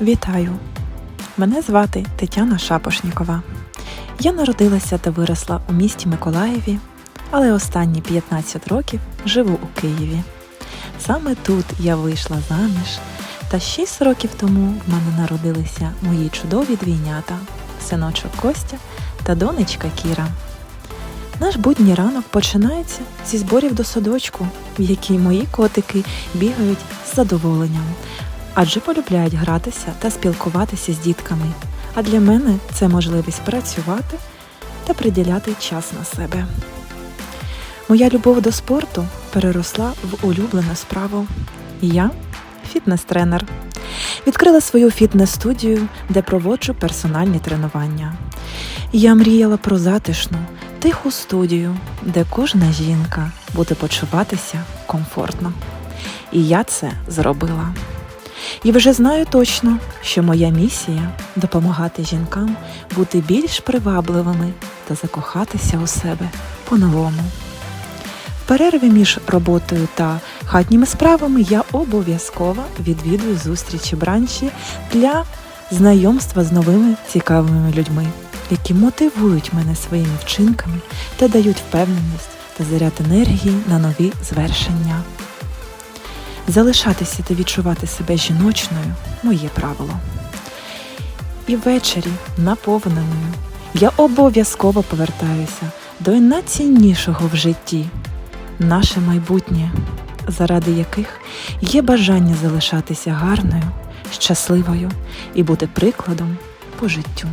Вітаю! Мене звати Тетяна Шапошнікова. Я народилася та виросла у місті Миколаєві, але останні 15 років живу у Києві. Саме тут я вийшла заміж, та 6 років тому в мене народилися мої чудові двійнята синочок Костя та донечка Кіра. Наш будній ранок починається зі зборів до садочку, в якій мої котики бігають з задоволенням, адже полюбляють гратися та спілкуватися з дітками. А для мене це можливість працювати та приділяти час на себе. Моя любов до спорту переросла в улюблену справу. Я фітнес-тренер. Відкрила свою фітнес-студію, де проводжу персональні тренування. Я мріяла про затишну, тиху студію, де кожна жінка буде почуватися комфортно. І я це зробила. І вже знаю точно, що моя місія допомагати жінкам бути більш привабливими та закохатися у себе по-новому. В перерві між роботою та хатніми справами я обов'язково відвідую зустрічі бранчі для знайомства з новими цікавими людьми, які мотивують мене своїми вчинками та дають впевненість та заряд енергії на нові звершення. Залишатися та відчувати себе жіночною моє правило. І ввечері, наповненою, я обов'язково повертаюся до найціннішого в житті наше майбутнє, заради яких є бажання залишатися гарною, щасливою і бути прикладом по життю.